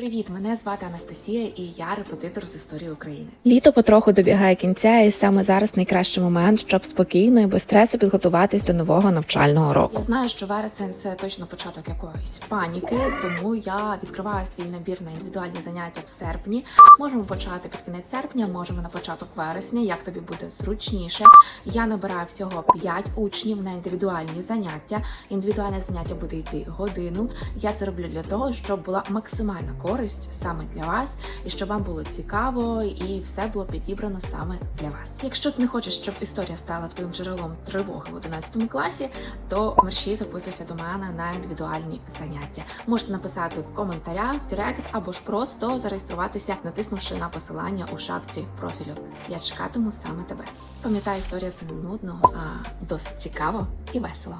Привіт, мене звати Анастасія і я репетитор з історії України. Літо потроху добігає кінця, і саме зараз найкращий момент, щоб спокійно і без стресу підготуватись до нового навчального року. Я знаю, що вересень це точно початок якоїсь паніки, тому я відкриваю свій набір на індивідуальні заняття в серпні. Можемо почати під кінець серпня, можемо на початок вересня, як тобі буде зручніше. Я набираю всього 5 учнів на індивідуальні заняття. Індивідуальне заняття буде йти годину. Я це роблю для того, щоб була максимальна користь саме для вас, і щоб вам було цікаво, і все було підібрано саме для вас. Якщо ти не хочеш, щоб історія стала твоїм джерелом тривоги в 11 класі, то мерщій записуйся до мене на індивідуальні заняття. Можете написати в коментарях, в директ або ж просто зареєструватися, натиснувши на посилання у шапці профілю. Я чекатиму саме тебе. Пам'ятай, історія це не нудно, а досить цікаво і весело.